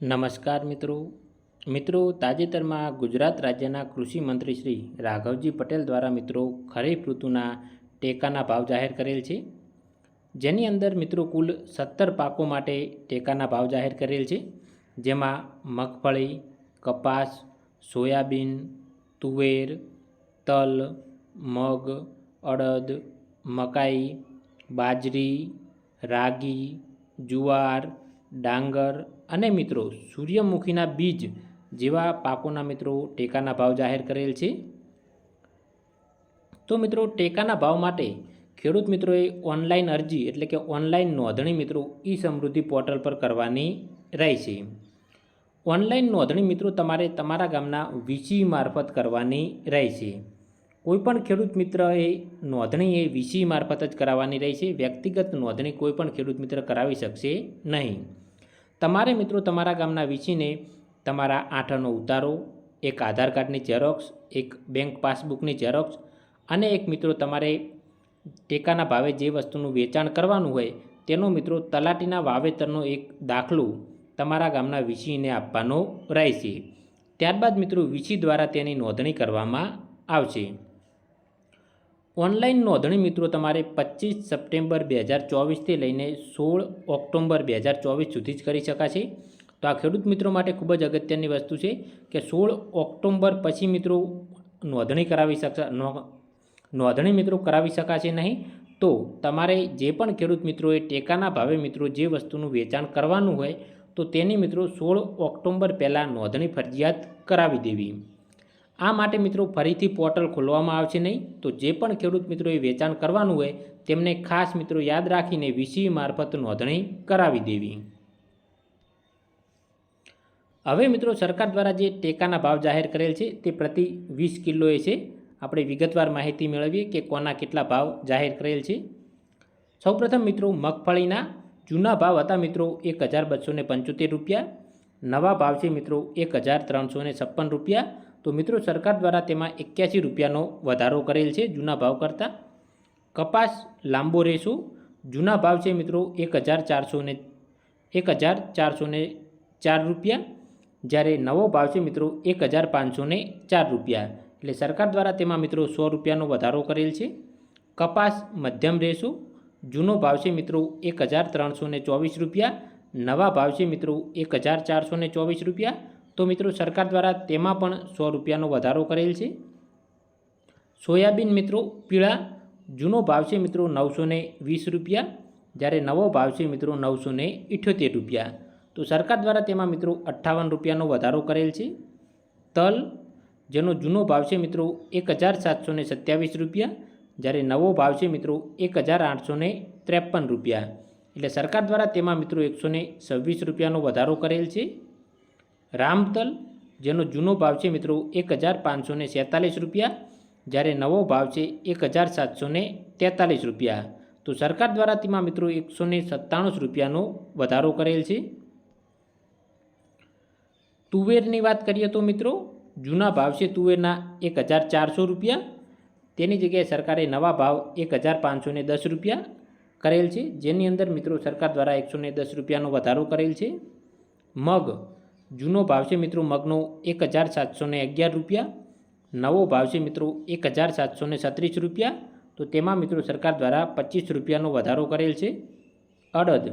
નમસ્કાર મિત્રો. મિત્રો, તાજેતરમાં ગુજરાત રાજ્યના કૃષિ મંત્રી શ્રી રાઘવજી પટેલ દ્વારા મિત્રો ખરીફ ઋતુના ટેકાના ભાવ જાહેર કરેલ છે. જેની અંદર મિત્રો કુલ સત્તર પાકો માટે ટેકાના ભાવ જાહેર કરેલ છે. જેમાં મગફળી, કપાસ, સોયાબીન, તુવેર, તલ, મગ, અડદ, મકાઈ, બાજરી, રાગી, જુવાર ડાંગર અને મિત્રો સૂર્યમુખીના બીજ જેવા પાકોના મિત્રો ટેકાના ભાવ જાહેર કરેલ છે. તો મિત્રો ટેકાના ભાવ માટે ખેડૂત મિત્રોએ ઓનલાઈન અરજી એટલે કે ઓનલાઈન નોંધણી મિત્રો ઈ સમૃદ્ધિ પોર્ટલ પર કરવાની રહેશે. ઓનલાઈન નોંધણી મિત્રો તમારે તમારા ગામના વીસી મારફત કરવાની રહેશે. કોઈપણ ખેડૂત મિત્રએ નોંધણી એ વીસી મારફત જ કરાવવાની રહેશે વ્યક્તિગત નોંધણી કોઈપણ ખેડૂત મિત્ર કરાવી શકશે નહીં. તમારે મિત્રો તમારા ગામના વીસીને તમારા આઠનો ઉતારો, એક આધાર કાર્ડની ઝેરોક્સ એક બેંક પાસબુકની ઝેરોક્સ અને એક મિત્રો તમારે ટેકાના ભાવે જે વસ્તુનું વેચાણ કરવાનું હોય તેનો મિત્રો તલાટીના વાવેતરનો એક દાખલો તમારા ગામના વીસીને આપવાનો રહેશે. ત્યારબાદ મિત્રો વીસી દ્વારા તેની નોંધણી કરવામાં આવશે. ઓનલાઈન નોંધણી મિત્રો તમારે પચીસ સપ્ટેમ્બર બે હજાર ચોવીસથી લઈને સોળ ઓક્ટોબર બે હજાર ચોવીસ સુધી જ કરી શકાશે. તો આ ખેડૂત મિત્રો માટે ખૂબ જ અગત્યની વસ્તુ છે કે સોળ ઓક્ટોબર પછી મિત્રો નોંધણી કરાવી શકશે નોંધણી મિત્રો કરાવી શકાશે નહીં. તો તમારે જે પણ ખેડૂત મિત્રોએ ટેકાના ભાવે મિત્રો જે વસ્તુનું વેચાણ કરવાનું હોય તો તેની મિત્રો સોળ ઓક્ટોબર પહેલાં નોંધણી ફરજિયાત કરાવી દેવી. આ માટે મિત્રો ફરીથી પોર્ટલ ખોલવામાં આવશે નહીં. તો જે પણ ખેડૂત મિત્રોએ વેચાણ કરવાનું હોય, તેમને ખાસ મિત્રો યાદ રાખીને વીસી મારફત નોંધણી કરાવી દેવી. હવે મિત્રો સરકાર દ્વારા જે ટેકાના ભાવ જાહેર કરેલ છે, તે પ્રતિ વીસ કિલોએ છે. આપણે વિગતવાર માહિતી મેળવીએ કે કોના કેટલા ભાવ જાહેર કરેલ છે. સૌપ્રથમ મિત્રો મગફળીના જૂના ભાવ હતા મિત્રો એક હજાર બસો પંચોતેર રૂપિયા. નવા ભાવ છે મિત્રો એક હજાર ત્રણસો છપ્પન રૂપિયા. તો મિત્રો સરકાર દ્વારા તેમાં એક્યાસી રૂપિયાનો વધારો કરેલ છે જૂના ભાવ કરતાં. કપાસ લાંબો રેશો જૂના ભાવ છે મિત્રો એક હજાર ચારસો ને એક હજાર ચારસો ને ચાર રૂપિયા. જ્યારે નવો ભાવ છે મિત્રો એક હજાર પાંચસો ને ચાર રૂપિયા. એટલે સરકાર દ્વારા તેમાં મિત્રો સો રૂપિયાનો વધારો કરેલ છે. કપાસ મધ્યમ રેશો જૂનો ભાવ છે મિત્રો એક હજાર ત્રણસો ચોવીસ રૂપિયા. નવા ભાવ છે મિત્રો એક હજાર ચારસો ચોવીસ રૂપિયા. તો મિત્રો સરકાર દ્વારા તેમાં પણ સો રૂપિયાનો વધારો કરેલ છે. સોયાબીન મિત્રો પીળા, જૂનો ભાવ છે મિત્રો નવસો વીસ રૂપિયા, જ્યારે નવો ભાવ છે મિત્રો નવસો ને રૂપિયા. તો સરકાર દ્વારા તેમાં મિત્રો અઠ્ઠાવન રૂપિયાનો વધારો કરેલ છે. તલ, જેનો જૂનો ભાવ છે મિત્રો એક હજાર સાતસો સત્યાવીસ રૂપિયા, જ્યારે નવો ભાવ છે મિત્રો એક હજાર આઠસો ત્રેપન રૂપિયા. એટલે સરકાર દ્વારા તેમાં મિત્રો એકસો છવ્વીસ રૂપિયાનો વધારો કરેલ છે. રામતલ, જેનો જૂનો ભાવ છે મિત્રો એક હજાર પાંચસો ને રૂપિયા, જ્યારે નવો ભાવ છે એક હજાર સાતસો ને રૂપિયા. તો સરકાર દ્વારા તેમાં મિત્રો એકસો ને સત્તાણું રૂપિયાનો વધારો કરેલ છે. તુવેરની વાત કરીએ તો મિત્રો, જૂના ભાવ છે તુવેરના એક હજાર ચારસો રૂપિયા, તેની જગ્યાએ સરકારે નવા ભાવ એક હજાર પાંચસો દસ રૂપિયા કરેલ છે. જેની અંદર મિત્રો સરકાર દ્વારા એકસો દસ રૂપિયાનો વધારો કરેલ છે. મગ જૂનો ભાવ છે મિત્રો મગનો એક હજાર સાતસો અગિયાર રૂપિયા, નવો ભાવ છે મિત્રો એક હજાર સાતસો છત્રીસ રૂપિયા. તો તેમાં મિત્રો સરકાર દ્વારા પચીસ રૂપિયાનો વધારો કરેલ છે. અડદ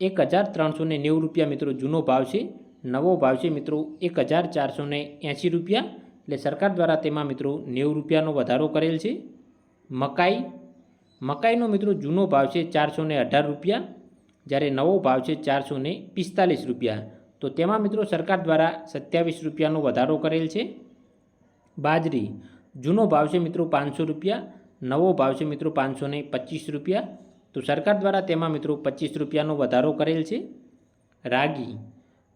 એક હજાર ત્રણસો નેવું રૂપિયા મિત્રો જૂનો ભાવ છે. નવો ભાવ છે મિત્રો એક હજાર ચારસો એંસી રૂપિયા. એટલે સરકાર દ્વારા તેમાં મિત્રો નેવું રૂપિયાનો વધારો કરેલ છે. મકાઈ, મકાઈનો મિત્રો જૂનો ભાવ છે ચારસો અઢાર રૂપિયા. જ્યારે નવો ભાવ છે ચારસો પિસ્તાલીસ રૂપિયા. તો તેમાં મિત્રો સરકાર દ્વારા સત્યાવીસ રૂપિયાનો વધારો કરેલ છે. બાજરી, જૂનો ભાવ છે મિત્રો પાંચસો રૂપિયા, નવો ભાવ છે મિત્રો પાંચસો ને પચીસ રૂપિયા. તો સરકાર દ્વારા તેમાં મિત્રો પચીસ રૂપિયાનો વધારો કરેલ છે. રાગી,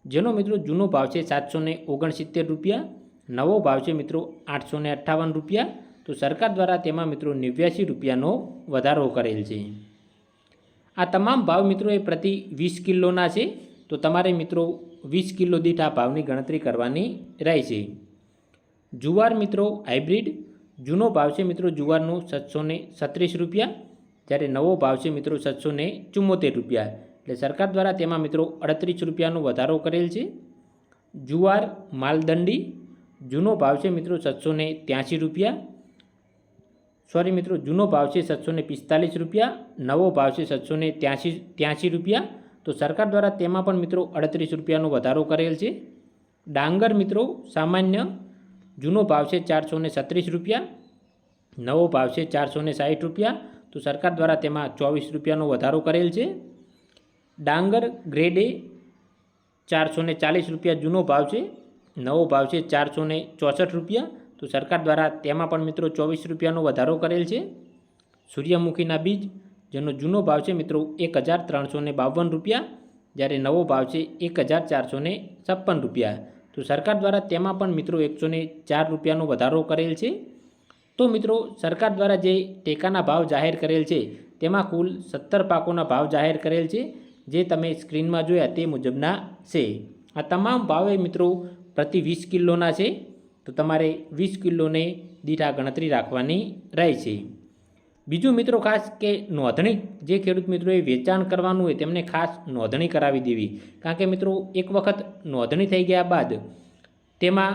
જેનો મિત્રો જૂનો ભાવ છે સાતસો ને ઓગણસિત્તેર રૂપિયા, નવો ભાવ છે મિત્રો આઠસો ને અઠ્ઠાવન રૂપિયા. તો સરકાર દ્વારા તેમાં મિત્રો નેવ્યાસી રૂપિયાનો વધારો કરેલ છે. આ તમામ ભાવ મિત્રો એ પ્રતિ વીસ કિલોના છે. તો તમારે મિત્રો વીસ કિલો દીઠ આ ભાવની ગણતરી કરવાની રહેશે. જુવાર મિત્રો, હાઇબ્રિડ. જૂનો ભાવ છે મિત્રો જુવારનો સાતસો છત્રીસ રૂપિયા. જ્યારે નવો ભાવ છે મિત્રો સાતસો ચુમ્મોતેર રૂપિયા. એટલે સરકાર દ્વારા તેમાં મિત્રો અડત્રીસ રૂપિયાનો વધારો કરેલ છે. જુવાર માલદંડી. જૂનો ભાવ છે મિત્રો સાતસો ત્યાંસી રૂપિયા. સોરી મિત્રો, જૂનો ભાવ છે સાતસો પિસ્તાલીસ રૂપિયા. નવો ભાવ છે સાતસો ત્યાંસી ત્યાંસી રૂપિયા. તો સરકાર દ્વારા તેમાં પણ મિત્રો અડત્રીસ રૂપિયાનો વધારો કરેલ છે. ડાંગર મિત્રો સામાન્ય જૂનો ભાવ છે ચારસો છત્રીસ રૂપિયા, નવો ભાવ છે ચારસો સાઠ રૂપિયા, તો સરકાર દ્વારા તેમાં ચોવીસ રૂપિયાનો વધારો કરેલ છે. ડાંગર ગ્રેડ એ ચારસો ચાલીસ રૂપિયા જૂનો ભાવ છે, નવો ભાવ છે ચારસો ચોસઠ રૂપિયા, તો સરકાર દ્વારા તેમાં પણ મિત્રો ચોવીસ રૂપિયાનો વધારો કરેલ છે. સૂર્યમુખીના બીજ જેનો જૂનો ભાવ છે મિત્રો એક હજાર ત્રણસો બાવન રૂપિયા, જ્યારે નવો ભાવ છે એક હજાર ચારસો છપ્પન રૂપિયા. તો સરકાર દ્વારા તેમાં પણ મિત્રો એકસો ચાર રૂપિયાનો વધારો કરેલ છે. તો મિત્રો સરકાર દ્વારા જે ટેકાના ભાવ જાહેર કરેલ છે, તેમાં કુલ સત્તર પાકોના ભાવ જાહેર કરેલ છે, જે તમે સ્ક્રીનમાં જોયા તે મુજબના છે. આ તમામ ભાવે મિત્રો પ્રતિ વીસ કિલોના છે, તો તમારે વીસ કિલોને દીઠ ગણતરી રાખવાની રહે છે. બીજું મિત્રો ખાસ કે નોંધણી, જે ખેડૂત મિત્રોએ વેચાણ કરવાનું હોય તેમને ખાસ નોંધણી કરાવી દેવી. કારણ કે મિત્રો, એક વખત નોંધણી થઈ ગયા બાદ તેમાં